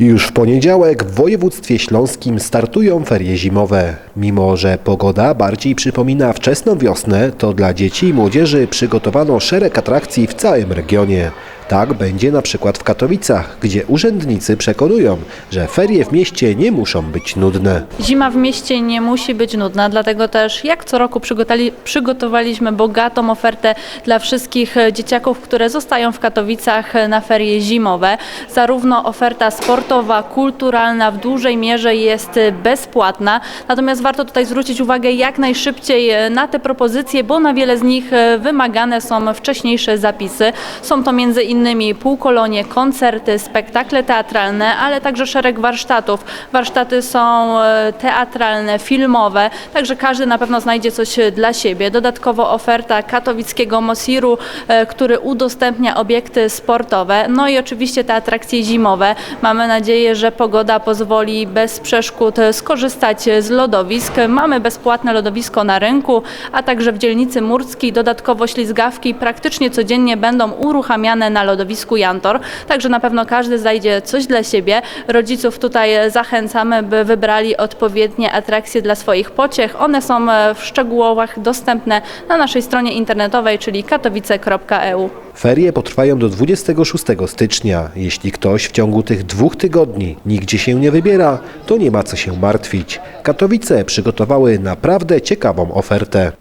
Już w poniedziałek w województwie śląskim startują ferie zimowe. Mimo, że pogoda bardziej przypomina wczesną wiosnę, to dla dzieci i młodzieży przygotowano szereg atrakcji w całym regionie. Tak będzie na przykład w Katowicach, gdzie urzędnicy przekonują, że ferie w mieście nie muszą być nudne. Zima w mieście nie musi być nudna, dlatego też jak co roku przygotowaliśmy bogatą ofertę dla wszystkich e, dzieciaków, które zostają w Katowicach e, na ferie zimowe. Zarówno oferta sportowa, kulturalna w dużej mierze jest e, bezpłatna, natomiast warto tutaj zwrócić uwagę jak najszybciej e, na te propozycje, bo na wiele z nich e, wymagane są wcześniejsze zapisy. Są to między innymi półkolonie, koncerty, spektakle teatralne, ale także szereg warsztatów. Warsztaty są e, teatralne, filmowe, także każdy na pewno znajdzie coś dla siebie. Dodatkowo oferta katowickiego Mosiru, który udostępnia obiekty sportowe, no i oczywiście te atrakcje zimowe. Mamy nadzieję, że pogoda pozwoli bez przeszkód skorzystać z lodowisk. Mamy bezpłatne lodowisko na rynku, a także w dzielnicy Murskiej dodatkowo ślizgawki praktycznie codziennie będą uruchamiane na lodowisku Jantor, także na pewno każdy znajdzie coś dla siebie. Rodziców tutaj zachęcamy, by wybrali odpowiednie atrakcje dla swoich pociech. One są e, w szczegółach dostępne na naszej stronie internetowej, czyli katowice.eu. Ferie potrwają do 26 stycznia. Jeśli ktoś w ciągu tych dwóch tygodni nigdzie się nie wybiera, to nie ma co się martwić. Katowice przygotowały naprawdę ciekawą ofertę.